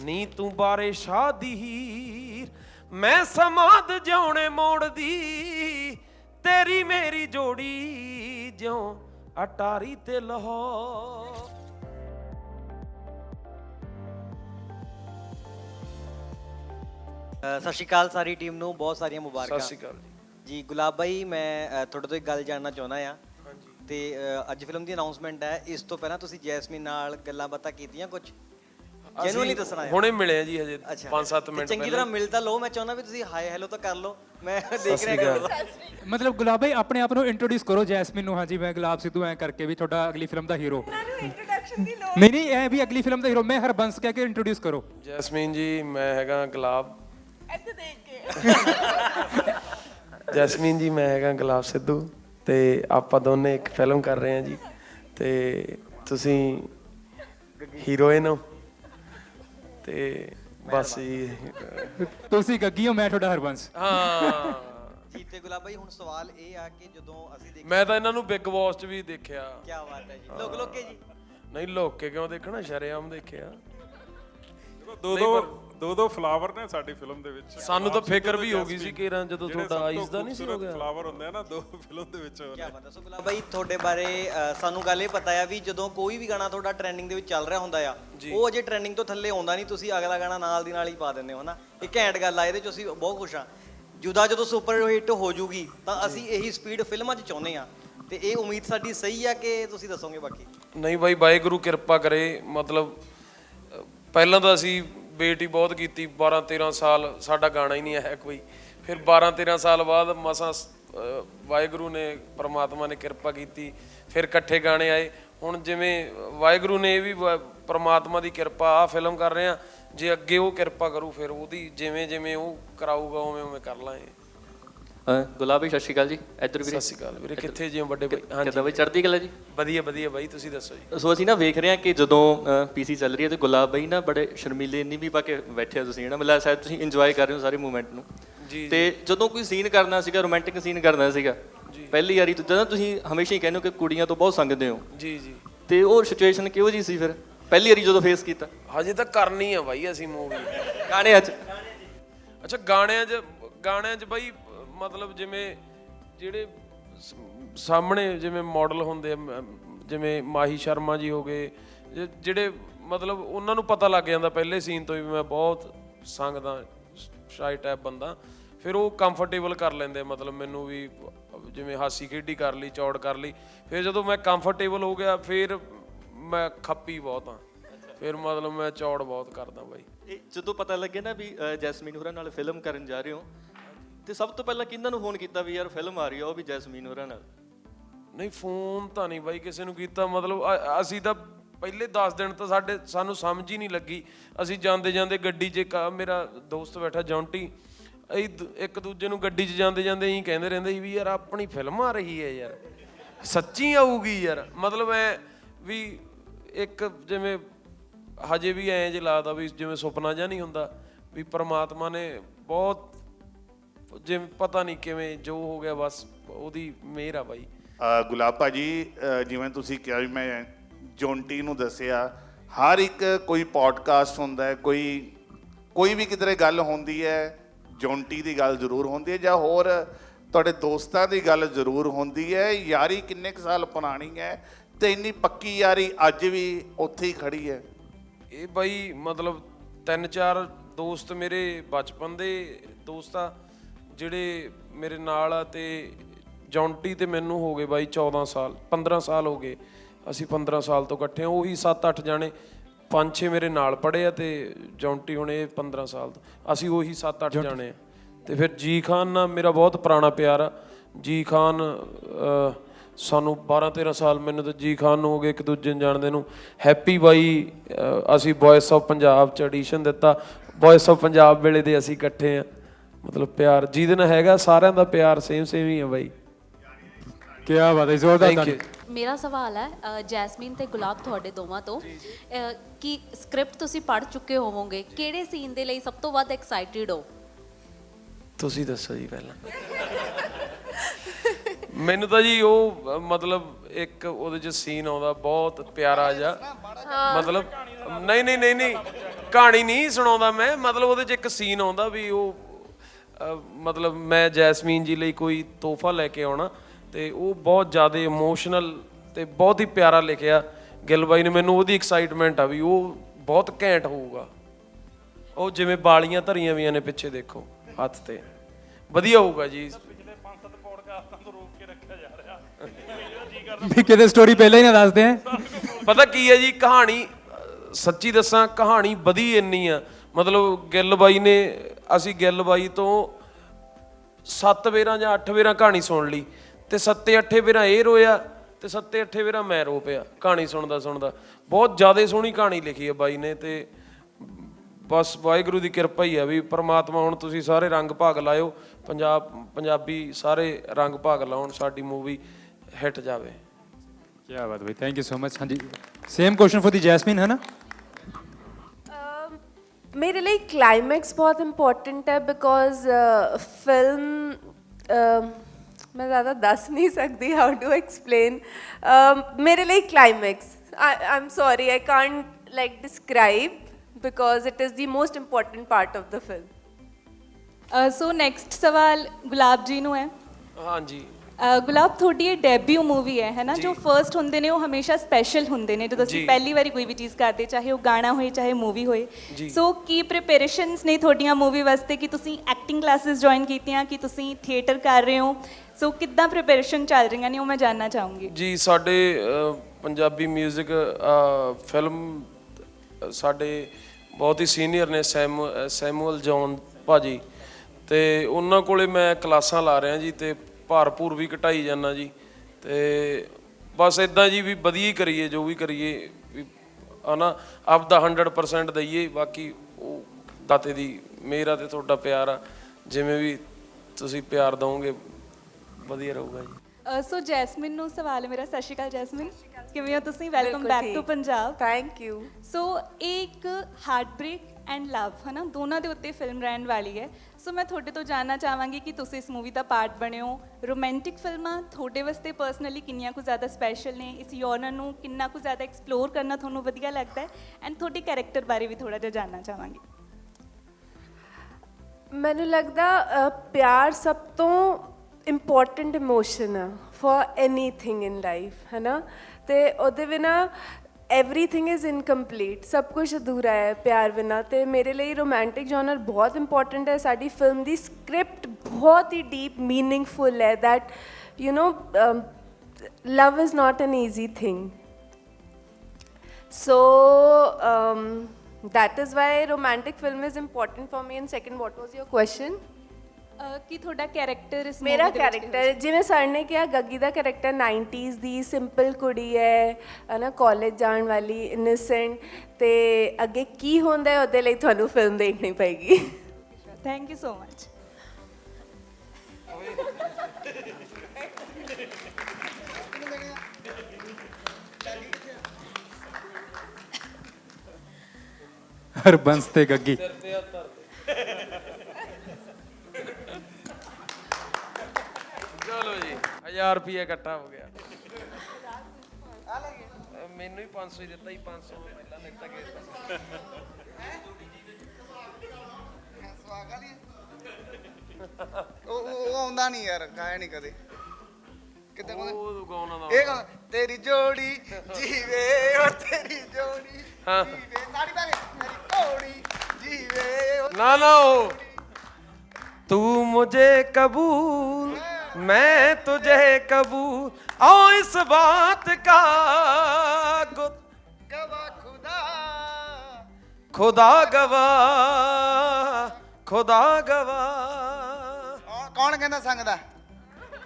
ਨੀ ਤੂੰ ਬਾਰੇ ਸ਼ਾਹ ਦੀ ਹੀਰ। ਮੈਂ ਸਮਾਦ ਜਿਉਣੇ ਮੋੜਦੀ ਤੇਰੀ ਮੇਰੀ ਜੋੜੀ ਜਿਉ ਅਟਾਰੀ ਤੇ ਲਾਹੌਰ। ਅ, ਸਤਿ ਸ਼੍ਰੀ ਅਕਾਲ ਸਾਰੀ ਟੀਮ ਨੂੰ ਬਹੁਤ ਸਾਰੀਆਂ ਮੁਬਾਰਕਾਂ। ਸਤਿ ਸ਼੍ਰੀ ਅਕਾਲ ਜੀ। ਜੀ ਗੁਲਾਬ ਭਾਈ ਮੈਂ ਅ, ਤੁਹਾਡੇ ਤੋਂ ਇੱਕ ਗੱਲ ਜਾਣਨਾ ਚਾਹੁੰਦਾ ਆ। ਹਾਂਜੀ। ਤੇ ਅ, ਅੱਜ ਫਿਲਮ ਦੀ ਅਨਾਉਂਸਮੈਂਟ ਹੈ ਇਸ ਤੋਂ ਪਹਿਲਾਂ ਤੁਸੀਂ ਜੈਸਮੀਨ ਨਾਲ ਗੱਲਾਂ ਬਾਤਾਂ ਕੀਤੀਆਂ ਕੁਝ ਜੈਨੂਅਲੀ ਦੱਸਣਾ ਹੈ। ਹੁਣੇ ਮਿਲੇ ਆ ਜੀ ਹਜੇ ਅੱਛਾ। 5-7 ਤੇ ਮਿੰਟ ਚੰਗੀ ਤਰ੍ਹਾਂ ਮਿਲ ਤਾਂ ਲਓ ਮੈਂ ਚਾਹੁੰਦਾ ਵੀ ਤੁਸੀਂ ਹਾਈ ਹੈਲੋ ਤਾਂ ਕਰ ਲਓ। ਮੈਂ ਦੇਖ ਰਿਹਾ। ਕਰਦਾ ਮਤਲਬ ਗੁਲਾਬ ਭਾਈ ਆਪਣੇ ਆਪ ਨੂੰ ਇੰਟਰੋਡਿਊਸ ਕਰੋ ਜੈਸਮਿਨ ਨੂੰ। ਹਾਂਜੀ ਮੈਂ ਗੁਲਾਬ ਸਿੱਧੂ ਐ ਕਰਕੇ ਵੀ ਤੁਹਾਡਾ ਅਗਲੀ ਫਿਲਮ ਦਾ ਹੀਰੋ ਇੰਟਰੋਡਕਸ਼ਨ ਦੀ ਲੋੜ ਨਹੀਂ ਨਹੀਂ ਐ ਵੀ ਅਗਲੀ ਫਿਲਮ ਦਾ ਹੀਰੋ ਮੈਂ ਹਰਬੰਸ ਕਹਿ ਕੇ ਇੰਟਰੋਡਿਊਸ ਕਰੋ। ਜੈਸਮੀਨ ਜੀ ਮੈਂ ਹੈਗਾ ਗੁਲਾਬ। ਇੱਥੇ ਦੇਖ ਕੇ। ਜੈਸਮੀਨ ਜੀ ਮੈਂ ਹੈਗਾ ਗੁਲਾਬ ਸਿੱਧੂ। ਤੇ ਆਪਾਂ ਦੋਨੇ ਇੱਕ ਫਿਲਮ ਕਰ ਰਹੇ ਹਾਂ ਜੀ। ਤੇ ਤੁਸੀਂ ਹੀਰੋਇਨ ਹੋ। ਤੇ ਬਸ ਜੀ ਤੁਸੀਂ ਗੱਗੀ ਹੋ ਮੈਂ ਤੁਹਾਡਾ ਹਰਬੰਸ। ਹਾਂ। ਜੀ ਤੇ ਗੁਲਾਬ ਭਾਈ ਹੁਣ ਸਵਾਲ ਇਹ ਆ ਕਿ ਜਦੋਂ ਅਸੀਂ ਦੇਖ ਮੈਂ ਤਾਂ ਇਹਨਾਂ ਨੂੰ ਬਿਗ ਬੌਸ 'ਚ ਵੀ ਦੇਖਿਆ। ਕੀ ਬਾਤ ਹੈ ਜੀ। ਲੋਕ ਲੋਕੇ ਜੀ। ਨਹੀਂ ਲੋਕ ਕੇ ਕਿਉਂ ਦੇਖਣਾ? ਸ਼ਰੇਆਮ ਦੇਖਿਆ। ਦੋ ਦੋ ਦੋ ਦੋ ਫਲਾਵਰ ਨੇ ਸਾਡੀ ਫਿਲਮ ਦੇ ਵਿੱਚ। ਸਾਨੂੰ ਤਾਂ ਫਿਕਰ ਵੀ ਹੋ ਗਈ ਸੀ ਕਿ ਰਾਂ ਜਦੋਂ ਤੁਹਾਡਾ ਆਈਸ ਦਾ ਨਹੀਂ ਸੀ ਹੋ ਗਿਆ। ਫਲਾਵਰ ਹੁੰਦੇ ਆ ਨਾ ਦੋ ਫਿਲਮ ਦੇ ਵਿੱਚ ਕੀ ਬਾਤ ਹੈ ਸੋ ਗੁਲਾਬ ਭਾਈ ਤੁਹਾਡੇ ਬਾਰੇ ਸਾਨੂੰ ਗੱਲ ਇਹ ਪਤਾ ਆ ਵੀ ਜਦੋਂ ਕੋਈ ਵੀ ਗਾਣਾ ਤੁਹਾਡਾ ਟ੍ਰੈਂਡਿੰਗ ਦੇ ਵਿੱਚ ਚੱਲ ਰਿਹਾ ਹੁੰਦਾ ਆ ਉਹ ਅਜੇ ਟ੍ਰੈਂਡਿੰਗ ਤੋਂ ਥੱਲੇ ਆਉਂਦਾ ਨਹੀਂ ਤੁਸੀਂ ਅਗਲਾ ਗਾਣਾ ਨਾਲ ਦੀ ਨਾਲ ਹੀ ਪਾ ਦਿੰਦੇ ਹੋ ਨਾ ਇਹ ਘੈਂਟ ਗੱਲ ਆ ਇਹਦੇ ਚ ਅਸੀਂ ਬਹੁਤ ਖੁਸ਼ ਆ। ਜੁਦਾ ਜਦੋਂ ਸੁਪਰ ਹਿੱਟ ਹੋ ਜੂਗੀ ਤਾਂ ਅਸੀਂ ਇਹੀ ਸਪੀਡ ਫਿਲਮਾਂ 'ਚ ਚਾਹੁੰਦੇ ਆ। ਤੇ ਇਹ ਉਮੀਦ ਸਾਡੀ ਸਹੀ ਆ ਕਿ ਤੁਸੀਂ ਦੱਸੋਗੇ ਬਾਕੀ? ਨਹੀਂ ਬਾਈ ਵਾਹਿਗੁਰੂ ਕਿਰਪਾ ਕਰੇ ਮਤਲਬ ਪਹਿਲਾਂ ਤਾਂ ਅਸੀਂ ਵੇਟ ਹੀ ਬਹੁਤ ਕੀਤੀ 12 13 ਸਾਲ ਸਾਡਾ ਗਾਣਾ ਹੀ ਨਹੀਂ ਆਇਆ ਕੋਈ। ਫਿਰ 12 13 ਸਾਲ ਬਾਅਦ ਮਸਾਂ ਵਾਹਿਗੁਰੂ ਨੇ, ਪ੍ਰਮਾਤਮਾ ਨੇ ਕਿਰਪਾ ਕੀਤੀ, ਫਿਰ ਇਕੱਠੇ ਗਾਣੇ ਆਏ। ਹੁਣ ਜਿਵੇਂ ਵਾਹਿਗੁਰੂ ਨੇ ਇਹ ਵੀ ਵਾ- ਪ੍ਰਮਾਤਮਾ ਦੀ ਕਿਰਪਾ ਆ ਫਿਲਮ ਕਰ ਰਹੇ ਆ ਜੇ ਅੱਗੇ ਉਹ ਕਿਰਪਾ ਕਰੂ ਫਿਰ ਉਹਦੀ ਜਿਵੇਂ ਜਿਵੇਂ ਉਹ ਕਰਾਊਗਾ ਉਵੇਂ ਉਵੇਂ ਕਰ ਲਾਂਗੇ। ਗੁਲਾਬ ਭਾਈ ਸਤਿ ਸ਼੍ਰੀ ਅਕਾਲ ਜੀ। ਇੱਧਰ ਸਤਿ ਵੀਰੇ ਸ਼੍ਰੀ ਅਕਾਲ ਵੀਰੇ ਕਿੱਥੇ ਜਿਉ ਵੱਡੇ ਬਾਈ? ਹਾਂਜੀ। ਕਿੱਦਾਂ ਬਈ ਚੜ੍ਹਦੀ ਕਲਾ ਜੀ? ਵਧੀਆ ਵਧੀਆ ਬਾਈ ਤੁਸੀਂ ਦੱਸੋ ਜੀ? ਸੋ ਅਸੀਂ ਨਾ ਵੇਖ ਰਹੇ ਹਾਂ ਕਿ ਜਦੋਂ ਪੀਸੀ ਚੱਲ ਰਹੀ ਹੈ ਤੇ ਗੁਲਾਬ ਭਾਈ ਨਾ ਬੜੇ ਸ਼ਰਮੀਲੇ ਨਹੀਂ ਵੀ ਪਾ ਕੇ ਬੈਠੇ ਹੋ ਤੁਸੀਂ। ਮੈਨੂੰ ਲੱਗਦਾ ਸ਼ਾਇਦ ਤੁਸੀਂ ਇੰਜੋਏ ਕਰ ਰਹੇ ਹੋ ਸਾਰੇ ਮੂਵਮੈਂਟ ਨੂੰ। ਜੀ, ਤੇ ਜਦੋਂ ਕੋਈ ਸੀਨ ਕਰਨਾ ਸੀਗਾ ਰੋਮਾਂਟਿਕ ਸੀਨ ਕਰਨਾ ਸੀਗਾ ਪਹਿਲੀ ਵਾਰੀ ਜਦੋਂ ਤੁਸੀਂ ਹਮੇਸ਼ਾ ਹੀ ਕਹਿੰਦੇ ਹੋ ਕਿ ਕੁੜੀਆਂ ਤੋਂ ਬਹੁਤ ਸੰਗਦੇ ਹੋ। ਜੀ ਜੀ। ਤੇ ਉਹ ਸਿਚੁਏਸ਼ਨ ਕਿਹੋ ਜੀ ਸੀ ਫਿਰ? ਪਹਿਲੀ ਵਾਰੀ ਜਦੋਂ ਫੇਸ ਕੀਤਾ? ਹਜੇ ਤਾਂ ਕਰਨੀ ਆ ਬਾਈ ਅਸੀਂ ਮੂਵੀ ਗਾਣੇ ਅੱਜ। ਅੱਛਾ ਗਾਣਿਆਂ 'ਚ ਗਾਣਿਆਂ 'ਚ ਬਾਈ ਮਤਲਬ ਜਿਵੇਂ ਜਿਹੜੇ ਸਾਹਮਣੇ ਜਿਵੇਂ ਮਾਡਲ ਹੁੰਦੇ ਆ, ਮ- ਜਿਵੇਂ ਮਾਹੀ ਸ਼ਰਮਾ ਜੀ ਹੋ ਗਏ ਜਿਹੜੇ ਮਤਲਬ ਉਹਨਾਂ ਨੂੰ ਪਤਾ ਲੱਗ ਜਾਂਦਾ ਪਹਿਲੇ ਸੀਨ ਤੋਂ ਵੀ ਮੈਂ ਬਹੁਤ ਸੰਗਦਾ ਸ਼ਾਈ ਟਾਈਪ ਬੰਦਾ, ਫਿਰ ਉਹ ਕੰਫਰਟੇਬਲ ਕਰ ਲੈਂਦੇ ਮਤਲਬ ਮੈਨੂੰ ਵੀ ਜਿਵੇਂ ਹਾਸੀ ਖੇਡੀ ਕਰ ਲਈ, ਚੌੜ ਕਰ ਲਈ, ਫਿਰ ਜਦੋਂ ਮੈਂ ਕੰਫਰਟੇਬਲ ਹੋ ਗਿਆ, ਫਿਰ ਮੈਂ ਖੱਪੀ ਬਹੁਤ ਆ ਫਿਰ ਮਤਲਬ ਮੈਂ ਚੌੜ ਬਹੁਤ ਕਰਦਾ ਬਾਈ। ਇਹ ਜਦੋਂ ਪਤਾ ਲੱਗੇ ਨਾ ਵੀ ਜੈਸਮੀਨ ਹੋਰਾਂ ਨਾਲ ਫਿਲਮ ਕਰਨ ਜਾ ਰਹੇ ਹੋ ਤੇ ਸਭ ਤੋਂ ਪਹਿਲਾਂ ਕਿਹਨਾਂ ਨੂੰ ਫੋਨ ਕੀਤਾ ਵੀ ਯਾਰ ਫਿਲਮ ਆ ਰਹੀ ਆ, ਉਹ ਵੀ ਜੈਸਮੀਨ ਹੋਰਾਂ ਨਾਲ? ਨਹੀਂ, ਫੋਨ ਤਾਂ ਨਹੀਂ ਬਾਈ ਕਿਸੇ ਨੂੰ ਕੀਤਾ, ਮਤਲਬ ਅ- ਅਸੀਂ ਤਾਂ ਪਹਿਲੇ 10 ਦਿਨ ਤਾਂ ਸਾਡੇ, ਸਾਨੂੰ ਸਮਝ ਹੀ ਨਹੀਂ ਲੱਗੀ। ਅਸੀਂ ਜਾਂਦੇ ਜਾਂਦੇ ਗੱਡੀ 'ਚ ਇੱਕ ਆ, ਮੇਰਾ ਦੋਸਤ ਬੈਠਾ, ਜੌਂਟੀ। ਅਸੀਂ ਦ- ਇੱਕ ਦੂਜੇ ਨੂੰ ਗੱਡੀ 'ਚ ਜਾਂਦੇ ਜਾਂਦੇ ਅਸੀਂ ਕਹਿੰਦੇ ਰਹਿੰਦੇ ਸੀ ਵੀ ਯਾਰ ਆਪਣੀ ਫਿਲਮ ਆ ਰਹੀ ਹੈ ਯਾਰ। ਸੱਚੀ ਆਊਗੀ ਯਾਰ। ਮਤਲਬ ਐ ਵੀ ਇੱਕ ਜਿਵੇਂ ਹਜੇ ਵੀ ਐਂ ਜੇ ਲੱਗਦਾ ਵੀ ਜਿਵੇਂ ਸੁਪਨਾ ਜਿਹਾ ਨਹੀਂ ਹੁੰਦਾ, ਵੀ ਪ੍ਰਮਾਤਮਾ ਨੇ ਬਹੁਤ ਜਿਵੇਂ ਪਤਾ ਨਹੀਂ ਕਿਵੇਂ ਜੋ ਹੋ ਗਿਆ ਬਸ ਉਹਦੀ ਮਿਹਰ ਆ ਬਾਈ। ਗੁਲਾਬ ਭਾਜੀ ਅ, ਜਿਵੇਂ ਤੁਸੀਂ ਕਿਹਾ ਵੀ ਮੈਂ ਜੌਂਟੀ ਨੂੰ ਦੱਸਿਆ ਹਰ ਇੱਕ ਕੋਈ ਪੋਡਕਾਸਟ ਹੁੰਦਾ ਹੈ ਕੋਈ ਕੋਈ ਵੀ ਕਿਧਰੇ ਗੱਲ ਹੁੰਦੀ ਹੈ ਜੌਂਟੀ ਦੀ ਗੱਲ ਜ਼ਰੂਰ ਹੁੰਦੀ ਹੈ ਜਾਂ ਹੋਰ ਤੁਹਾਡੇ ਦੋਸਤਾਂ ਦੀ ਗੱਲ ਜ਼ਰੂਰ ਹੁੰਦੀ ਹੈ ਯਾਰੀ ਕਿੰਨੇ ਕੁ ਸਾਲ ਪੁਰਾਣੀ ਹੈ ਤੇ ਇੰਨੀ ਪੱਕੀ ਯਾਰੀ ਅੱਜ ਵੀ ਉੱਥੇ ਹੀ ਖੜੀ ਹੈ? ਇਹ ਬਾਈ ਮਤਲਬ ਤਿੰਨ ਚਾਰ ਦੋਸਤ ਮੇਰੇ ਬਚਪਨ ਦੇ ਦੋਸਤ ਆ ਜਿਹੜੇ ਮੇਰੇ ਨਾਲ ਆ ਤੇ ਜੌਂਟੀ ਤੇ ਮੈਨੂੰ ਹੋ ਗਏ ਬਾਈ 14 ਸਾਲ 15 ਸਾਲ ਹੋ ਗਏ। ਅਸੀਂ 15 ਸਾਲ ਤੋਂ ਇਕੱਠੇ ਆ ਉਹੀ 7-8 ਜਾਣੇ ਪੰਜ ਛੇ ਮੇਰੇ ਨਾਲ ਪੜ੍ਹੇ ਆ ਤੇ ਜੌਂਟੀ ਹੁਣ ਇਹ 15 ਸਾਲ ਤੋਂ। ਅਸੀਂ ਉਹੀ 7-8 ਜਾਣੇ ਆ। ਤੇ ਫਿਰ ਜੀ ਖਾਨ ਨਾਲ ਮੇਰਾ ਬਹੁਤ ਪੁਰਾਣਾ ਪਿਆਰ ਆ। ਜੀ ਖਾਨ ਸਾਨੂੰ 12 13 ਸਾਲ ਮੈਨੂੰ ਤਾਂ ਜੀ ਖਾਨ ਨੂੰ ਹੋ ਗਏ ਇੱਕ ਦੂਜੇ ਨੂੰ ਜਾਣਦੇ ਨੂੰ। ਹੈਪੀ ਬਾਈ ਅਸੀਂ ਵੌਇਸ ਆਫ ਪੰਜਾਬ ਚ ਐਡੀਸ਼ਨ ਦਿੱਤਾ। ਵੌਇਸ ਆਫ ਪੰਜਾਬ ਵੇਲੇ ਦੇ ਅਸੀਂ ਇਕੱਠੇ ਆ। ਮਤਲਬ ਪਿਆਰ ਜਿਹਦੇ ਨਾਲ ਹੈਗਾ ਸਾਰਿਆਂ ਦਾ ਪਿਆਰ ਸੇਮ ਸੇਮ ਹੀ ਆ ਬਾਈ। ਕੀ ਬਾਤ ਹੈ ਜ਼ੋਰਦਾਰ ਥੈਂਕ ਯੂ ਮੇਰਾ ਸਵਾਲ ਹੈ ਜੈਸਮੀਨ ਤੇ ਗੁਲਾਬ ਤੁਹਾਡੇ ਦੋਵਾਂ ਤੋਂ। ਕਿ ਸਕ੍ਰਿਪਟ ਤੁਸੀਂ ਪੜ੍ਹ ਚੁੱਕੇ ਹੋਵੋਗੇ? ਕਿਹੜੇ ਸੀਨ ਦੇ ਲਈ ਸਭ ਤੋਂ ਵੱਧ ਐਕਸਾਈਟਿਡ ਹੋ? ਤੁਸੀਂ ਦੱਸੋ ਜੀ ਪਹਿਲਾਂ। ਮੈਨੂੰ ਤਾਂ ਜੀ ਉਹ ਮਤਲਬ ਇੱਕ ਉਹਦੇ ਚ ਸੀਨ ਆਉਂਦਾ ਬਹੁਤ ਪਿਆਰਾ ਜਿਹਾ। ਮਤਲਬ ਨਹੀਂ ਨਹੀਂ ਨਹੀਂ ਨਹੀਂ ਕਹਾਣੀ ਨਹੀਂ ਸੁਣਾਉਂਦਾ ਮੈਂ। ਮਤਲਬ ਉਹਦੇ 'ਚ ਇੱਕ ਸੀਨ ਆਉਂਦਾ ਵੀ ਉਹ ਮਤਲਬ ਮੈਂ ਜੈਸਮੀਨ ਜੀ ਲਈ ਕੋਈ ਤੋਹਫਾ ਲੈ ਕੇ ਆਉਣਾ ਤੇ ਉਹ ਬਹੁਤ ਜ਼ਿਆਦਾ ਇਮੋਸ਼ਨਲ ਤੇ ਬਹੁਤ ਹੀ ਪਿਆਰਾ ਲਿਖਿਆ। ਗਿੱਲ ਬਾਈ ਨੇ ਮੈਨੂੰ ਉਹਦੀ ਐਕਸਾਈਟਮੈਂਟ ਆ ਵੀ ਉਹ ਬਹੁਤ ਘੈਂਟ ਹੋਊਗਾ। ਉਹ ਜਿਵੇਂ ਬਾਲੀਆਂ ਧਰੀਆਂ ਵੀਆਂ ਨੇ ਪਿੱਛੇ ਦੇਖੋ ਹੱਥ ਤੇ। ਵਧੀਆ ਹੋਊਗਾ ਜੀ। ਵੀ ਕਿਤੇ ਸਟੋਰੀ ਪਹਿਲਾਂ ਹੀ ਨਾ ਦੱਸਦੇ ਆ ਪਤਾ ਕੀ ਹੈ ਜੀ ਕਹਾਣੀ ਸੱਚੀ ਦੱਸਾਂ ਕਹਾਣੀ ਵਧੀ ਇੰਨੀ ਆ। ਮਤਲਬ ਗਿੱਲ ਬਾਈ ਨੇ ਅਸੀਂ ਗਿੱਲ ਬਾਈ ਤੋਂ ਸੱਤ ਵੇਰਾਂ ਜਾਂ ਅੱਠ ਵੇਰਾਂ ਕਹਾਣੀ ਸੁਣ ਲਈ ਤੇ ਸੱਤੇ ਅੱਠੇ ਵੇਰਾਂ ਇਹ ਰੋਇਆ ਤੇ ਸੱਤੇ ਅੱਠੇ ਵੇਰਾਂ ਮੈਂ ਰੋ ਪਿਆ ਕਹਾਣੀ ਸੁਣਦਾ ਸੁਣਦਾ। ਬਹੁਤ ਜ਼ਿਆਦਾ ਸੋਹਣੀ ਕਹਾਣੀ ਲਿਖੀ ਹੈ ਬਾਈ ਨੇ ਤੇ ਬਸ ਵਾਹਿਗੁਰੂ ਦੀ ਕਿਰਪਾ ਹੀ ਆ ਵੀ ਪ੍ਰਮਾਤਮਾ ਹੁਣ ਤੁਸੀਂ ਸਾਰੇ ਰੰਗ ਭਾਗ ਲਾਇਓ, ਪੰਜਾਬ, ਪੰਜਾਬੀ ਸਾਰੇ ਰੰਗ ਭਾਗ ਲਾਉਣ, ਸਾਡੀ ਮੂਵੀ ਹਿੱਟ ਜਾਵੇ। ਕੀ ਬਾਤ ਬਈ ਥੈਂਕ ਯੂ ਸੋ ਮਚ ਹਾਂਜੀ same question for the Jasmine ਹੈ ਨਾ? ਮੇਰੇ ਲਈ ਕਲਾਈਮੈਕਸ ਬਹੁਤ ਇੰਪੋਰਟੈਂਟ ਹੈ ਬਿਕੋਜ਼ ਫਿਲਮ ਮੈਂ ਜ਼ਿਆਦਾ ਦੱਸ ਨਹੀਂ ਸਕਦੀ ਹਾਊ ਟੂ ਐਕਸਪਲੇਨ ਮੇਰੇ ਲਈ climax I am sorry I can't like describe because it is the most important part of the film so next ਸਵਾਲ ਗੁਲਾਬ ਜੀ ਨੂੰ ਹੈ ਹਾਂਜੀ ਗੁਲਾਬ ਤੁਹਾਡੀ ਇਹ ਡੈਬਿਊ ਮੂਵੀ ਹੈ ਹੈ ਨਾ? ਜੋ ਫਰਸਟ ਹੁੰਦੇ ਨੇ ਉਹ ਹਮੇਸ਼ਾ ਸਪੈਸ਼ਲ ਹੁੰਦੇ ਨੇ ਜਦੋਂ ਅਸੀਂ। ਪਹਿਲੀ ਵਾਰੀ ਕੋਈ ਵੀ ਚੀਜ਼ ਕਰਦੇ ਚਾਹੇ ਉਹ ਗਾਣਾ ਹੋਏ ਚਾਹੇ ਮੂਵੀ ਹੋਏ। ਸੋ ਕੀ ਪ੍ਰਿਪਰੇਸ਼ਨਸ ਨੇ ਤੁਹਾਡੀਆਂ ਮੂਵੀ ਵਾਸਤੇ? ਕਿ ਤੁਸੀਂ ਐਕਟਿੰਗ ਕਲਾਸਿਸ ਜੁਆਇਨ ਕੀਤੀਆਂ? ਕਿ ਤੁਸੀਂ ਥੀਏਟਰ ਕਰ ਰਹੇ ਹੋ? ਸੋ ਕਿੱਦਾਂ ਪ੍ਰਿਪਰੇਸ਼ਨ ਚੱਲ ਰਹੀਆਂ ਨੇ ਉਹ ਮੈਂ ਜਾਨਣਾ ਚਾਹੂੰਗੀ। ਜੀ ਸਾਡੇ ਪੰਜਾਬੀ 뮤직 ਫਿਲਮ ਸਾਡੇ ਬਹੁਤ ਹੀ ਸੀਨੀਅਰ ਨੇ ਸੈਮੂਅਲ ਜੌਨ ਭਾਜੀ। ਤੇ ਉਹਨਾਂ ਕੋਲੇ ਮੈਂ ਕਲਾਸਾਂ ਲਾ ਰਿਹਾ ਜੀ ਤੇ ਭਾਰਪੂਰ ਵੀ ਘਟਾਈ ਜਾਂਦਾ ਜੀ। ਤੇ ਬਸ ਇਦਾਂ ਜੀ ਵੀ ਵਧੀਆ ਹੀ ਕਰੀਏ, ਜੋ ਵੀ ਕਰੀਏ, ਵੀ ਹਨਾ, ਆਪਦਾ 100% ਦਈਏ, ਬਾਕੀ ਉਹ ਦਾਤੇ ਦੀ ਮੇਰਾ ਤੇ ਤੁਹਾਡਾ ਪਿਆਰ ਆ। ਜਿਵੇਂ ਵੀ ਤੁਸੀਂ ਪਿਆਰ ਦਵੋਗੇ, ਵਧੀਆ ਰਹੂਗਾ ਜੀ। ਸੋ ਜੈਸਮਿਨ ਨੂੰ ਸਵਾਲ ਹੈ ਮੇਰਾ, ਸਤਿ ਸ਼੍ਰੀ ਅਕਾਲ ਜੈਸਮਿਨ। ਕਿਵੇਂ ਹੋ ਤੁਸੀਂ ਵੈਲਕਮ ਬਿਲਕੁਲ back to. Punjab. Thank you so ਇਹ ਇੱਕ ਹਾਰਟ ਬ੍ਰੇਕ ਐਂਡ ਲਵ ਹਨਾ? ਦੋਨਾਂ ਦੇ ਉੱਤੇ ਫਿਲਮ ਰਹਿਣ ਵਾਲੀ ਹੈ। ਸੋ ਮੈਂ ਤੁਹਾਡੇ ਤੋਂ ਜਾਨਣਾ ਚਾਹਾਂਗੀ ਕਿ ਤੁਸੀਂ ਇਸ ਮੂਵੀ ਦਾ ਪਾਰਟ ਬਣੇ ਹੋ। ਰੋਮਾਂਟਿਕ ਫਿਲਮਾਂ ਤੁਹਾਡੇ ਵਾਸਤੇ ਪਰਸਨਲੀ ਕਿੰਨੀਆਂ ਕੁ ਜ਼ਿਆਦਾ ਸਪੈਸ਼ਲ ਨੇ? ਇਸ ਯੋਨਰ ਨੂੰ ਕਿੰਨਾ ਕੁ ਜ਼ਿਆਦਾ ਐਕਸਪਲੋਰ ਕਰਨਾ ਤੁਹਾਨੂੰ ਵਧੀਆ ਲੱਗਦਾ ਹੈ? ਐਂਡ ਤੁਹਾਡੇ ਕੈਰੈਕਟਰ ਬਾਰੇ ਵੀ ਥੋੜਾ ਜਿਹਾ ਜਾਨਣਾ ਚਾਹਾਂਗੀ। ਮੈਨੂੰ ਲੱਗਦਾ ਅ, ਪਿਆਰ ਸਭ ਤੋਂ ਇੰਪੋਰਟੈਂਟ ਇਮੋਸ਼ਨ ਆ ਫॉर ਐਨੀਥਿੰਗ ਇਨ ਲਾਈਫ ਹੈ ਨਾ ਤੇ ਉਹਦੇ ਬਿਨਾ ਐਵਰੀਥਿੰਗ ਇਜ਼ ਇਨਕੰਪਲੀਟ ਸਭ ਕੁਝ ਅਧੂਰਾ ਹੈ ਪਿਆਰ ਬਿਨਾ ਤੇ ਮੇਰੇ ਲਈ ਰੋਮਾਂਟਿਕ ਜਨਰ ਬਹੁਤ ਇੰਪੋਰਟੈਂਟ ਹੈ ਸਾਡੀ ਫਿਲਮ ਦੀ ਸਕ੍ਰਿਪਟ ਬਹੁਤ ਹੀ ਡੀਪ ਮੀਨਿੰਗਫੁਲ ਹੈ that you know um, love is not an easy thing so um, that is why romantic film is important for me and second what was your question uh, ਕੀ ਤੁਹਾਡਾ character ਇਸ ਮੇਰਾ character ਜਿਵੇਂ sir ਨੇ ਕਿਹਾ ਗੱਗੀ ਦਾ character 90s ਦੀ simple ਕੁੜੀ ਹੈ ਹਨਾ ਕਾਲਜ ਜਾਣ ਵਾਲੀ ਇਨੋਸੈਂਟ ਤੇ ਅੱਗੇ ਕੀ ਹੁੰਦਾ ਹੈ ਉਹਦੇ ਲਈ ਤੁਹਾਨੂੰ ਫਿਲਮ ਦੇਖਣੀ ਪਏਗੀ। Thank you so much Harbans ਤੇ ਗੱਗੀ। 50 ਰੁਪਏ ਇਕੱਠਾ ਹੋ ਗਿਆ। ਮੈਨੂੰ ਹੀ 500 ਹੀ ਦਿੱਤਾ ਹੀ 500 ਪਹਿਲਾਂ ਦਿੱਤਾ ਗਿਆ ਉਹ ਆਉਂਦਾ ਨਹੀਂ ਯਾਰ ਗਾਇਆ ਨਹੀਂ ਕਦੇ। ਕਿਤੇ ਉਹ ਗਾਉਣਾ ਦਾ ਇਹ ਗਾ ਤੇਰੀ ਜੋੜੀ ਜੀਵੇ ਓ ਤੇਰੀ ਜੋੜੀ ਜੀਵੇ। ਤਾੜੀ ਬਾਰੇ ਤੇਰੀ ਕੋੜੀ ਜੀਵੇ ਨਾ ਨਾ ਤੂੰ ਮੁਝੇ ਕਬੂਲ मैं तुझे कबूल आओ इस बात का गु- ਗਵਾ ਖੁਦਾ खुदा गवा खुदा गवा ਕੌਣ- ਕੌਣ ਕਹਿੰਦਾ ਸੰਗਦਾ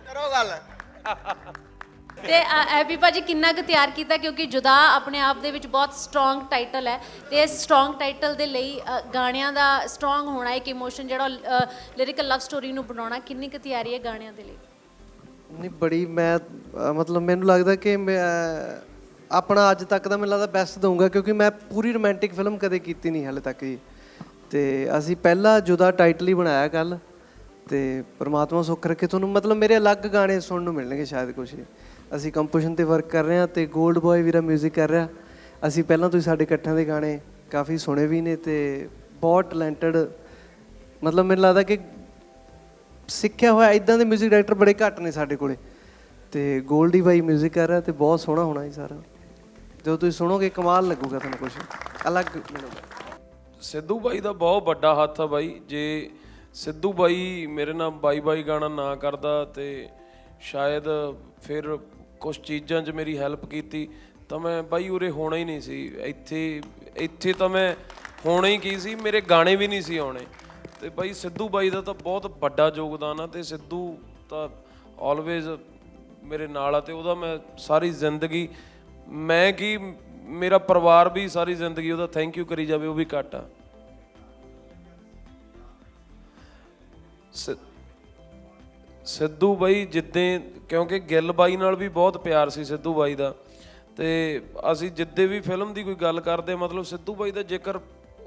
ਕਰੋ ਗੱਲ ਤੇ ਐਬੀ ਭਾਜੀ ਕਿੰਨਾ ਕੁ ਤਿਆਰ ਕੀਤਾ ਕਿਉਂਕਿ ਜੁਦਾ ਆਪਣੇ ਆਪ ਦੇ ਵਿੱਚ ਬਹੁਤ ਸਟਰੋਂਗ ਟਾਈਟਲ ਹੈ ਤੇ ਇਸ ਸਟਰੋਂਗ ਟਾਈਟਲ ਦੇ ਲਈ ਗਾਣਿਆਂ ਦਾ ਸਟਰੋਂਗ ਹੋਣਾ ਇੱਕ ਇਮੋਸ਼ਨ ਜਿਹੜਾ ਲਿਰਿਕਲ ਲਵ ਸਟੋਰੀ ਨੂੰ ਬਣਾਉਣਾ, ਕਿੰਨੀ ਕੁ ਤਿਆਰੀ ਹੈ ਗਾਣਿਆਂ ਦੇ ਲਈ? ਨਹੀਂ, ਬੜੀ ਮੈਂ ਮਤਲਬ ਮੈਨੂੰ ਲੱਗਦਾ ਕਿ ਮੈਂ ਆਪਣਾ ਅੱਜ ਤੱਕ ਦਾ ਮੈਨੂੰ ਲੱਗਦਾ ਬੈਸਟ ਦਊਂਗਾ ਕਿਉਂਕਿ ਮੈਂ ਪੂਰੀ ਰੋਮਾਂਟਿਕ ਫਿਲਮ ਕਦੇ ਕੀਤੀ ਨਹੀਂ ਹਾਲੇ ਤੱਕ ਜੀ। ਤੇ ਅਸੀਂ ਪਹਿਲਾ ਜੁਦਾ ਟਾਈਟਲ ਹੀ ਬਣਾਇਆ ਕੱਲ ਤੇ ਪਰਮਾਤਮਾ ਸੁੱਖ ਰੱਖੇ, ਤੁਹਾਨੂੰ ਮਤਲਬ ਮੇਰੇ ਅਲੱਗ ਗਾਣੇ ਸੁਣਨ ਨੂੰ ਮਿਲਣਗੇ ਸ਼ਾਇਦ ਕੁਝ ਅਸੀਂ ਕੰਪੋਜੀਸ਼ਨ ਤੇ ਵਰਕ ਕਰ ਰਹੇ ਹਾਂ ਤੇ 골ਡ ਬॉय ਵੀਰਾ 뮤직 ਕਰ ਰਿਹਾ। ਅਸੀਂ ਪਹਿਲਾਂ ਤੋਂ ਹੀ ਸਾਡੇ ਇਕੱਠਿਆਂ ਦੇ ਗਾਣੇ ਕਾਫੀ ਸੁਣੇ ਵੀ ਨੇ ਤੇ ਬਹੁਤ ਟੈਲੈਂਟਡ ਮਤਲਬ ਮੈਨੂੰ ਲੱਗਦਾ ਕਿ ਸਿੱਖਿਆ ਹੋਇਆ ਇਦਾਂ ਦੇ 뮤직 ਡਾਇਰੈਕਟਰ ਬੜੇ ਘੱਟ ਨੇ ਸਾਡੇ ਕੋਲੇ। ਤੇ 골ਡੀ ਬਾਈ 뮤직 ਕਰ ਰਿਹਾ ਤੇ ਬਹੁਤ ਸੋਹਣਾ ਹੋਣਾ ਹੈ ਸਾਰਾ। ਜਦੋਂ ਤੁਸੀਂ ਸੁਣੋਗੇ, ਕਮਾਲ ਲੱਗੂਗਾ ਤੁਹਾਨੂੰ ਕੁਝ ਅਲੱਗ ਮਿਲੂਗਾ ਸਿੱਧੂ ਬਾਈ ਦਾ ਬਹੁਤ ਵੱਡਾ ਹੱਥ ਆ ਬਾਈ। ਜੇ ਸਿੱਧੂ ਬਾਈ ਮੇਰੇ ਨਾਲ ਬਾਈ ਬਾਈ ਗਾਣਾ ਨਾ ਕਰਦਾ ਤੇ ਸ਼ਾਇਦ ਫਿਰ ਕੁਝ ਚੀਜ਼ਾਂ 'ਚ ਮੇਰੀ ਹੈਲਪ ਕੀਤੀ, ਤਾਂ ਮੈਂ ਬਾਈ ਉਰੇ ਹੋਣਾ ਹੀ ਨਹੀਂ ਸੀ। ਇੱਥੇ ਇੱਥੇ ਤਾਂ ਮੈਂ ਹੋਣਾ ਹੀ ਕੀ ਸੀ? ਮੇਰੇ ਗਾਣੇ ਵੀ ਨਹੀਂ ਸੀ ਆਉਣੇ। ਤੇ ਬਾਈ ਸਿੱਧੂ ਬਾਈ ਦਾ ਤਾਂ ਬਹੁਤ ਵੱਡਾ ਯੋਗਦਾਨ ਆ ਤੇ ਸਿੱਧੂ ਤਾਂ ਆਲਵੇਜ਼ ਮੇਰੇ ਨਾਲ ਆ ਤੇ ਉਹਦਾ ਮੈਂ ਸਾਰੀ ਜ਼ਿੰਦਗੀ, ਮੈਂ ਕੀ ਮੇਰਾ ਪਰਿਵਾਰ ਵੀ ਸਾਰੀ ਜ਼ਿੰਦਗੀ ਉਹਦਾ ਥੈਂਕ ਯੂ ਕਰੀ ਜਾਵੇ, ਉਹ ਵੀ ਘੱਟ ਆ। ਸਿ- ਸਿੱਧੂ ਬਾਈ ਜਿੱਦੇ, ਕਿਉਂਕਿ ਗਿੱਲ ਬਾਈ ਨਾਲ ਵੀ ਬਹੁਤ ਪਿਆਰ ਸੀ ਸਿੱਧੂ ਬਾਈ ਦਾ। ਤੇ ਅਸੀਂ ਜਿੱਦੇ ਵੀ ਫਿਲਮ ਦੀ ਕੋਈ ਗੱਲ ਕਰਦੇ, ਮਤਲਬ ਸਿੱਧੂ ਬਾਈ ਦਾ ਜ਼ਿਕਰ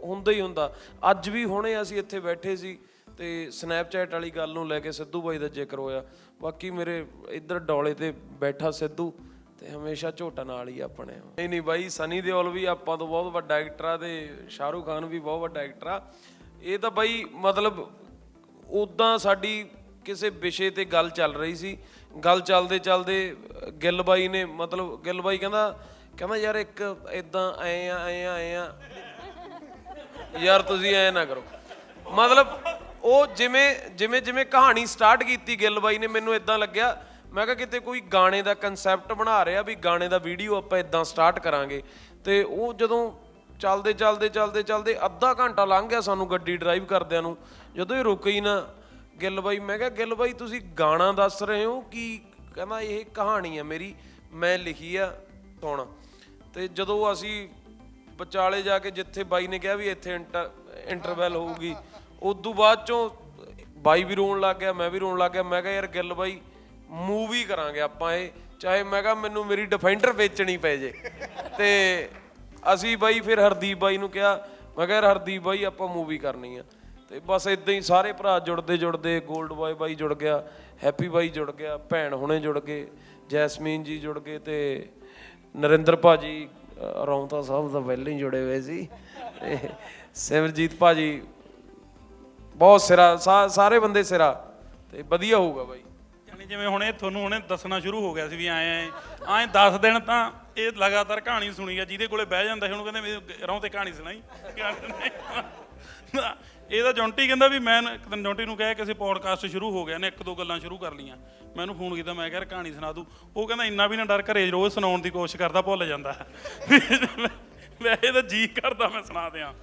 ਹੁੰਦਾ ਹੀ ਹੁੰਦਾ। ਅੱਜ ਵੀ ਹੁਣੇ ਅਸੀਂ ਇੱਥੇ ਬੈਠੇ ਸੀ ਤੇ ਸਨੈਪਚੈਟ ਵਾਲੀ ਗੱਲ ਨੂੰ ਲੈ ਕੇ ਸਿੱਧੂ ਬਾਈ ਦਾ ਜ਼ਿਕਰ ਹੋਇਆ। ਬਾਕੀ ਮੇਰੇ ਇੱਧਰ ਡੌਲੇ ਤੇ ਬੈਠਾ ਸਿੱਧੂ ਤੇ ਹਮੇਸ਼ਾ ਝੋਟਾ ਨਾਲ ਹੀ ਆਪਣੇ ਨਹੀਂ ਨਹੀਂ ਬਾਈ, ਸਨੀ ਦਿਓਲ ਵੀ ਆਪਾਂ ਤੋਂ ਬਹੁਤ ਵੱਡਾ ਐਕਟਰ ਆ ਤੇ ਸ਼ਾਹਰੂਖ ਖਾਨ ਵੀ ਬਹੁਤ ਵੱਡਾ ਐਕਟਰ ਆ। ਇਹ ਤਾਂ ਬਾਈ ਮਤਲਬ ਉਦਾਂ ਸਾਡੀ ਕਿਸੇ ਵਿਸ਼ੇ ਤੇ ਗੱਲ ਚੱਲ ਰਹੀ ਸੀ। ਗੱਲ ਚੱਲਦੇ ਚੱਲਦੇ ਗਿੱਲ ਬਾਈ ਨੇ ਮਤਲਬ, ਗਿੱਲ ਬਾਈ ਕਹਿੰਦਾ ਕਹਿੰਦਾ ਯਾਰ ਇੱਕ ਇਦਾਂ ਐ ਆ ਐ ਆ ਐ ਆ। ਯਾਰ ਤੁਸੀਂ ਐ ਨਾ ਕਰੋ। ਮਤਲਬ ਉਹ ਜਿਵੇਂ ਜਿਵੇਂ ਜਿਵੇਂ ਕਹਾਣੀ ਸਟਾਰਟ ਕੀਤੀ, ਗਿੱਲ ਬਾਈ ਨੇ ਮੈਨੂੰ ਇਦਾਂ ਲੱਗਿਆ। ਮੈਂ ਕਿਹਾ ਕਿਤੇ ਕੋਈ ਗਾਣੇ ਦਾ ਕਨਸੈਪਟ ਬਣਾ ਰਿਹਾ ਵੀ ਗਾਣੇ ਦਾ ਵੀਡੀਓ ਆਪਾਂ ਇਦਾਂ ਸਟਾਰਟ ਕਰਾਂਗੇ। ਤੇ ਉਹ ਜਦੋਂ ਚੱਲਦੇ ਚੱਲਦੇ ਚੱਲਦੇ ਚੱਲਦੇ ਅੱਧਾ ਘੰਟਾ ਲੰਘ ਗਿਆ ਸਾਨੂੰ ਗੱਡੀ ਡਰਾਈਵ ਕਰਦਿਆਂ ਨੂੰ। ਜਦੋਂ ਇਹ ਰੁਕੇ ਨਾ ਗਿੱਲ ਬਾਈ ਮੈਂ ਕਿਹਾ ਗਿੱਲ ਬਾਈ ਤੁਸੀਂ ਗਾਣਾ ਦੱਸ ਰਹੇ ਹੋ ਕਿ ਕਹਿੰਦਾ ਇਹ ਕਹਾਣੀ ਹੈ ਮੇਰੀ, ਮੈਂ ਲਿਖੀ ਆ ਸੁਣ। ਤੇ ਜਦੋਂ ਅਸੀਂ ਵਿਚਾਲੇ ਜਾ ਕੇ ਜਿੱਥੇ ਬਾਈ ਨੇ ਕਿਹਾ ਵੀ ਇੱਥੇ ਇੰਟਰਵੈਲ ਹੋਊਗੀ, ਉਦੋਂ ਬਾਅਦ ਚੋਂ ਬਾਈ ਵੀ ਰੋਣ ਲੱਗ ਗਿਆ, ਮੈਂ ਵੀ ਰੋਣ ਲੱਗ ਗਿਆ, ਮੈਂ ਕਿਹਾ, ਯਾਰ ਗਿੱਲ ਬਾਈ ਮੂਵੀ ਕਰਾਂਗੇ ਆਪਾਂ ਇਹ, ਚਾਹੇ ਮੈਂ ਕਿਹਾ ਮੈਨੂੰ ਮੇਰੀ ਡਿਫੈਂਡਰ ਵੇਚਣੀ ਪੈ ਜੇ। ਤੇ ਅਸੀਂ ਬਾਈ ਫਿਰ ਹਰਦੀਪ ਬਾਈ ਨੂੰ ਕਿਹਾ, ਮੈਂ ਕਿਹਾ, ਯਾਰ ਹਰਦੀਪ ਬਾਈ, ਆਪਾਂ ਮੂਵੀ ਕਰਨੀ ਆ। ਤੇ ਬਸ ਇਦਾਂ ਹੀ ਸਾਰੇ ਭਰਾ ਜੁੜਦੇ ਜੁੜਦੇ 골ਡ ਬॉय ਬਾਈ ਜੁੜ ਗਿਆ ਹੈਪੀ ਬਾਈ ਜੁੜ ਗਿਆ ਭੈਣ ਹੁਣੇ ਜੁੜ ਗਏ ਜੈਸਮੀਨ ਜੀ ਜੁੜ ਗਏ ਤੇ ਨਰਿੰਦਰ ਭਾਜੀ ਅ, ਰੌਂਤਾ ਸਾਹਿਬ ਤਾਂ ਪਹਿਲਾਂ ਹੀ ਜੁੜੇ ਹੋਏ ਸੀ। ਤੇ ਸਿਮਰਜੀਤ ਭਾਜੀ ਬਹੁਤ ਸਿਰਾ ਸਾ- ਸਾਰੇ ਬੰਦੇ ਸਿਰਾ ਤੇ ਵਧੀਆ ਹੋਊਗਾ ਬਾਈ। ਯਾਨੀ ਜਿਵੇਂ ਹੁਣੇ ਤੁਹਾਨੂੰ ਹੁਣੇ ਦੱਸਣਾ ਸ਼ੁਰੂ ਹੋ ਗਿਆ ਸੀ ਵੀ ਆਏ ਆਏ ਆਏ 10 ਦਿਨ ਤਾਂ ਇਹ ਲਗਾਤਾਰ ਕਹਾਣੀ ਸੁਣੀ ਆ ਜਿਹਦੇ ਕੋਲੇ ਬਹਿ ਜਾਂਦਾ ਸੀ ਉਹਨੂੰ ਕਹਿੰਦੇ ਵੀ ਰੌਂ ਤੇ ਕਹਾਣੀ ਸੁਣਾਈ। ਇਹਦਾ ਜੌਂਟੀ ਕਹਿੰਦਾ ਵੀ ਮੈਂ ਇੱਕ ਦਿਨ ਜੌਂਟੀ ਨੂੰ ਕਿਹਾ ਅਸੀਂ ਪੋਡਕਾਸਟ ਸ਼ੁਰੂ ਹੋ ਗਿਆ ਨੇ, ਇੱਕ ਦੋ ਗੱਲਾਂ ਸ਼ੁਰੂ ਕਰ ਲੀਆਂ ਮੈਂ ਉਹਨੂੰ ਫੋਨ ਕੀਤਾ, ਮੈਂ ਕਿਹਾ ਯਾਰ ਕਹਾਣੀ ਸੁਣਾ ਦੂ। ਉਹ ਕਹਿੰਦਾ ਇੰਨਾ ਵੀ ਨਾ ਡਰ ਘਰੇ ਰੋਜ਼ ਸੁਣਾਉਣ ਦੀ ਕੋਸ਼ਿਸ਼ ਕਰਦਾ, ਭੁੱਲ ਜਾਂਦਾ। ਵੈਸੇ ਤਾਂ ਜੀ ਕਰਦਾ, ਮੈਂ ਸੁਣਾ ਦਿਆਂ।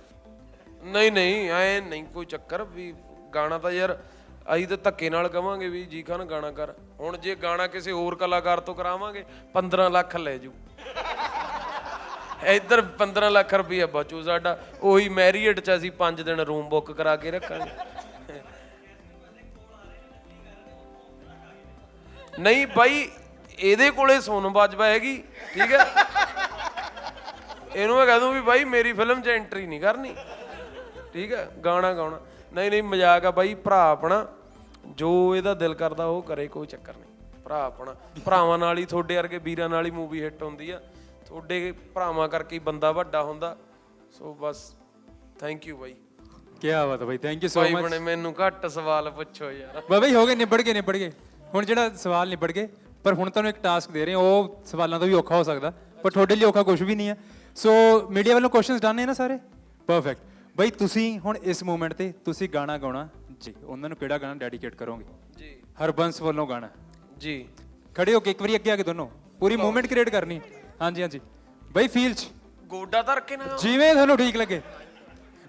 ਨਹੀਂ ਨਹੀਂ, ਐ ਨਹੀਂ ਕੋਈ ਚੱਕਰ ਵੀ ਗਾਣਾ ਤਾਂ ਯਾਰ ਅਸੀਂ ਤਾਂ ਧੱਕੇ ਨਾਲ ਕਵਾਂਗੇ ਵੀ ਜੀ ਖਾਨ ਗਾਣਾ ਕਰ। ਹੁਣ ਜੇ ਗਾਣਾ ਕਿਸੇ ਹੋਰ ਕਲਾਕਾਰ ਤੋਂ ਕਰਾਵਾਂਗੇ 15 ਲੱਖ ਲੈ ਜੂ। ਇੱਧਰ 15 ਲੱਖ ਰੁਪਈਆ ਬਚੂ ਸਾਡਾ। ਉਹੀ ਮੈਰੀਅਟ ਚ ਅਸੀਂ 5 ਦਿਨ ਰੂਮ ਬੁੱਕ ਕਰਾ ਕੇ ਰੱਖਾਂਗੇ। ਨਹੀਂ ਬਾਈ ਇਹਦੇ ਕੋਲੇ ਸੋਨਮ ਬਾਜਵਾ ਹੈਗੀ ਠੀਕ ਹੈ? ਇਹਨੂੰ ਮੈਂ ਕਹਿ ਦੂੰ ਵੀ ਬਾਈ ਮੇਰੀ ਫਿਲਮ 'ਚ ਐਂਟਰੀ ਨਹੀਂ ਕਰਨੀ। ਠੀਕ ਹੈ? ਗਾਣਾ ਗਾਉਣਾ। ਨਹੀਂ ਨਹੀਂ, ਮਜ਼ਾਕ ਆ ਬਾਈ ਭਰਾ ਆਪਣਾ, ਜੋ ਇਹਦਾ ਦਿਲ ਕਰਦਾ ਉਹ ਕਰੇ, ਕੋਈ ਚੱਕਰ ਨਹੀਂ। ਭਰਾ ਆਪਣਾ। ਭਰਾਵਾਂ ਨਾਲ ਹੀ, ਤੁਹਾਡੇ ਵਰਗੇ ਵੀਰਾਂ ਨਾਲ ਹੀ ਮੂਵੀ ਹਿੱਟ ਹੁੰਦੀ ਆ। ਤੁਹਾਡੇ ਭਰਾਵਾਂ ਕਰਕੇ ਹੀ ਬੰਦਾ ਵੱਡਾ ਹੁੰਦਾ। ਸੋ ਬਸ ਥੈਂਕ ਯੂ ਬਾਈ। ਕੀ ਬਾਤ ਹੈ ਬਾਈ ਥੈਂਕ ਯੂ ਸੋ ਮਚ ਬਣੇ ਮੈਨੂੰ ਘੱਟ ਸਵਾਲ ਪੁੱਛੋ ਯਾਰ। ਬਾਈ ਹੋ ਗਏ ਨਿਬੜ ਗਏ ਨਿਬੜ ਗਏ। ਹੁਣ ਜਿਹੜਾ ਸਵਾਲ ਨਿਬੜ ਗਏ ਪਰ ਹੁਣ ਤੁਹਾਨੂੰ ਇੱਕ ਟਾਸਕ ਦੇ ਰਹੇ ਹਾਂ ਉਹ ਸਵਾਲਾਂ ਤੋਂ ਵੀ ਔਖਾ ਹੋ ਸਕਦਾ ਪਰ ਤੁਹਾਡੇ ਲਈ ਔਖਾ ਕੁਝ ਵੀ ਨਹੀਂ ਹੈ। ਸੋ ਮੀਡੀਆ ਵੱਲੋਂ ਕੁਐਸਚਨਸ ਡਨ ਨੇ ਨਾ ਸਾਰੇ? ਪਰਫੈਕਟ ਬਾਈ ਤੁਸੀਂ ਹੁਣ ਇਸ ਮੂਮੈਂਟ ਤੇ ਤੁਸੀਂ ਗਾਣਾ ਗਾਉਣਾ ਜੀ ਉਹਨਾਂ ਨੂੰ ਕਿਹੜਾ ਗਾਣਾ ਡੈਡੀਕੇਟ ਕਰੋਗੇ? ਜੀ। ਹਰਬੰਸ ਵੱਲੋਂ ਗਾਣਾ। ਜੀ। ਖੜੇ ਹੋ ਕੇ ਇੱਕ ਵਾਰੀ ਅੱਗੇ ਆ ਕੇ ਦੋਨੋਂ। ਪੂਰੀ ਮੂਵਮੈਂਟ ਕ੍ਰੀਏਟ ਕਰਨੀ। ਹਾਂਜੀ ਹਾਂਜੀ। ਬਾਈ ਫੀਲ ਚ। ਗੋਡਾ ਧਰ ਕੇ ਨਾ। ਜਿਵੇਂ ਤੁਹਾਨੂੰ ਠੀਕ ਲੱਗੇ।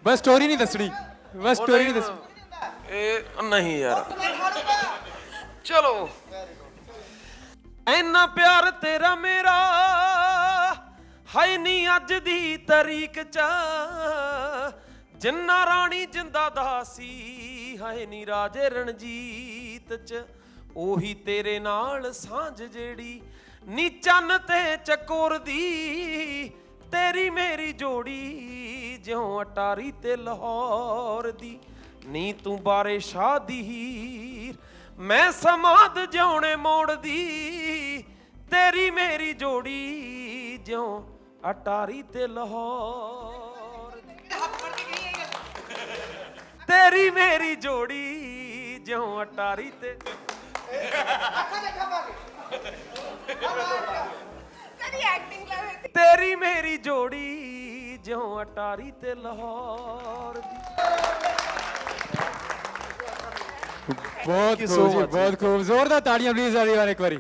ਬਸ ਸਟੋਰੀ ਨਹੀਂ ਦੱਸਣੀ। ਬਸ ਸਟੋਰੀ ਨਹੀਂ ਦੱਸਣੀ ਇਹ ਨਹੀਂ ਯਾਰ। ਚਲੋ। ਐਨਾ ਪਿਆਰ ਤੇਰਾ ਮੇਰਾ ਹਾਏ ਨਹੀਂ ਅੱਜ ਦੀ ਤਰੀਕ ਚ। ਜਿੰਨਾ ਰਾਣੀ ਜਿੰਦਾ ਦਾ ਸੀ ਹਾਏ ਨਹੀਂ ਰਾਜੇ ਰਣਜੀਤ ਚ। ਉਹੀ ਤੇਰੇ ਨਾਲ ਸਾਂਝ ਜਿਹੜੀ ਨੀ ਚੰਨ ਤੇ ਚਕੋਰ ਦੀ, ਤੇਰੀ ਮੇਰੀ ਜੋੜੀ ਜਿਉਂ ਅਟਾਰੀ ਤੇ ਲਾਹੌਰ ਦੀ। ਨੀ ਤੂੰ ਬਾਰੇ ਸ਼ਾਹ ਦੀ ਹੀਰ ਮੈਂ ਸਮਾਦ ਜਿਉਣੇ ਮੋੜਦੀ ਤੇਰੀ ਮੇਰੀ ਜੋੜੀ ਜਿਉਂ ਅਟਾਰੀ ਤੇ ਲਾਹੌਰ ਦੀ। ਤੇਰੀ ਮੇਰੀ ਜੋੜੀ ਜਿਉਂ ਅਟਾਰੀ ਤੇ ਸਾਡੀ ਐਕਟਿੰਗ ਕਰ ਤੇਰੀ ਮੇਰੀ ਜੋੜੀ ਜਿਉਂ ਅਟਾਰੀ ਤੇ ਲਾਹੌਰ ਦੀ। ਬਹੁਤ ਖੂਬ ਜੀ. ਬਹੁਤ ਖੂਬ। ਜ਼ੋਰਦਾਰ ਤਾੜੀਆਂ ਪਲੀਜ਼ ਵਾਲੀ ਵਾਰ ਇੱਕ ਵਾਰੀ।